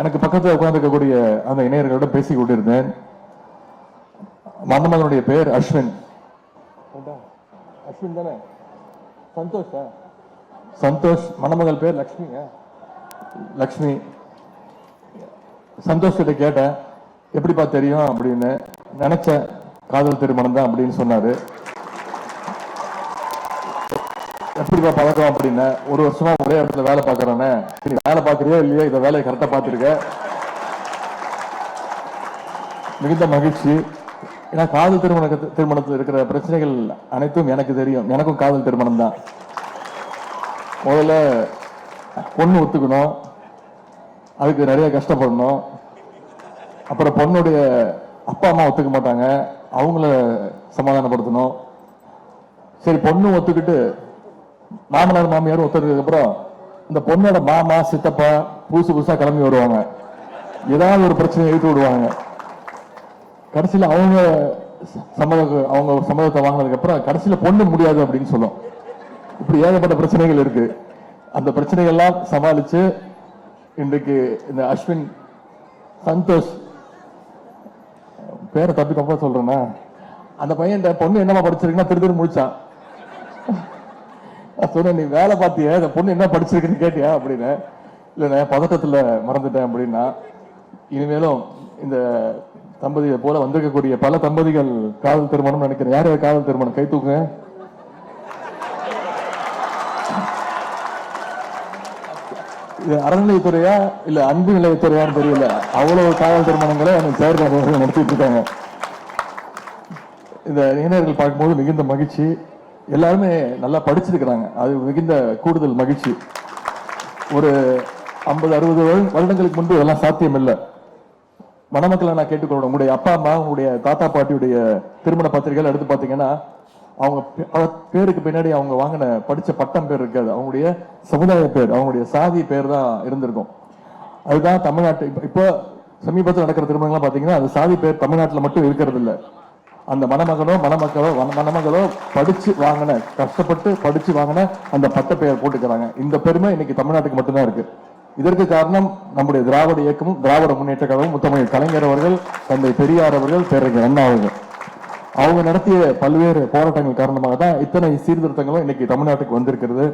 எனக்கு பக்கத்தில் உட்காந்துருக்கக்கூடிய அந்த இணையர்களிடம் பேசிக் கொண்டிருந்தேன். மணமகனுடைய பெயர் அஸ்வின். அஸ்வின் தானே? சந்தோஷ்? சந்தோஷ் மணமகள் பேர் லக்ஷ்மிங்க லக்ஷ்மி. சந்தோஷ் கிட்ட கேட்டேன். எப்படிப்பா தெரியும் அப்படின்னு நினச்ச காதல் திருமணம் தான் அப்படின்னு சொன்னாரு. எப்படிப்பா பழக்கம் அப்படின்னு ஒரு வருஷமா ஒரே இடத்துல வேலை பார்க்கறானே. சரி வேலை பார்க்கறியோ இல்லையோ? இந்த வேலையை கரெக்டாக பார்த்துருக்க. மிகுந்த மகிழ்ச்சி. ஏன்னா காதல் திருமண திருமணத்தில் இருக்கிற பிரச்சனைகள் அனைத்தும் எனக்கு தெரியும். எனக்கும் காதல் திருமணம் தான். முதல்ல பொண்ணு ஒத்துக்கணும். அதுக்கு நிறைய கஷ்டப்படணும். அப்புறம் பொண்ணுடைய அப்பா அம்மா ஒத்துக்க மாட்டாங்க. அவங்கள சமாதானப்படுத்தணும். சரி பொண்ணு ஒத்துக்கிட்டு மாமனார் மாமியார் ஒத்துக்கிறதுக்கு அப்புறம் இந்த பொண்ணோட மாமா சித்தப்பா புதுசு புதுசா கிளம்பி வருவாங்க. ஏதாவது ஒரு பிரச்சனையை எழுத்து விடுவாங்க. கடைசியில அவங்க சம்மத அவங்க சம்மதத்தை வாங்கினதுக்கு அப்புறம் கடைசியில பொண்ணு முடியாது அப்படின்னு சொல்லும். இப்படி ஏகப்பட்ட பிரச்சனைகள் இருக்கு. அந்த பிரச்சனைகள்லாம் சமாளிச்சு இன்றைக்கு இந்த அஸ்வின் சந்தோஷ் பேரை தப்பி தப்பா சொல்றேன்னா அந்த பையன் பொண்ணு என்னமா படிச்சிருக்குன்னா திரு திரு முடிச்சான். சொன்னேன் நீ வேலை பார்த்தியா? இந்த பொண்ணு என்ன படிச்சிருக்குன்னு கேட்டியா? அப்படின்னு. இல்லை நான் பதட்டத்தில் மறந்துட்டேன் அப்படின்னா இனிமேலும் இந்த தம்பதியை போல வந்திருக்கக்கூடிய பல தம்பதிகள் காதல் திருமணம் நினைக்கிறேன். யார் யார் காதல் திருமணம்? கை தூக்குங்க. இது அறநிலையத்துறையா இல்ல அன்பு நிலையத்துறையான்னு தெரியல. அவ்வளவு காதல் திருமணங்களை எனக்கு செயற்கை நடத்திட்டு இருக்காங்க. இந்த இளைஞர்கள் பார்க்கும்போது மிகுந்த மகிழ்ச்சி. எல்லாருமே நல்லா படிச்சிருக்கிறாங்க. அது மிகுந்த கூடுதல் மகிழ்ச்சி. ஒரு ஐம்பது அறுபது வருடங்களுக்கு முன்பு இதெல்லாம் சாத்தியம் இல்லை மணமக்களை நான் கேட்டுக்கொள்ளணும் உங்களுடைய அப்பா அம்மா உங்களுடைய தாத்தா பாட்டியுடைய திருமண பத்திரிகைகள் எடுத்து பார்த்தீங்கன்னா அவங்க பேருக்கு பின்னாடி அவங்க வாங்கின படித்த பட்டம் பேர் இருக்காது. அவங்களுடைய சமுதாய பேர் அவங்களுடைய சாதி பேர் தான் இருந்திருக்கும். அதுதான் தமிழ்நாட்டு இப்போ சமீபத்தில் நடக்கிற திருமணங்கள்லாம் பார்த்தீங்கன்னா அது சாதி பேர் தமிழ்நாட்டில் மட்டும் இருக்கிறது இல்லை அந்த மணமகனோ மணமக்களோ மணமகளோ படிச்சு வாங்கின கஷ்டப்பட்டு படிச்சு வாங்கின அந்த பட்ட பெயர் போட்டுக்கிறாங்க. இந்த பெருமை இன்னைக்கு தமிழ்நாட்டுக்கு மட்டும்தான் இருக்கு. இதற்கு காரணம் நம்முடைய திராவிட இயக்கமும் திராவிட முன்னேற்ற கழகம் முத்தமிழ் கலைஞர் அவர்கள் தந்தை பெரியார் அவர்கள் பேரறிஞர் அண்ணா அவர்கள். அவங்க நடத்திய பல்வேறு போராட்டங்கள் காரணமாக தான் இத்தனை சீர்திருத்தங்களும் இன்னைக்கு தமிழ்நாட்டுக்கு வந்திருக்கிறது.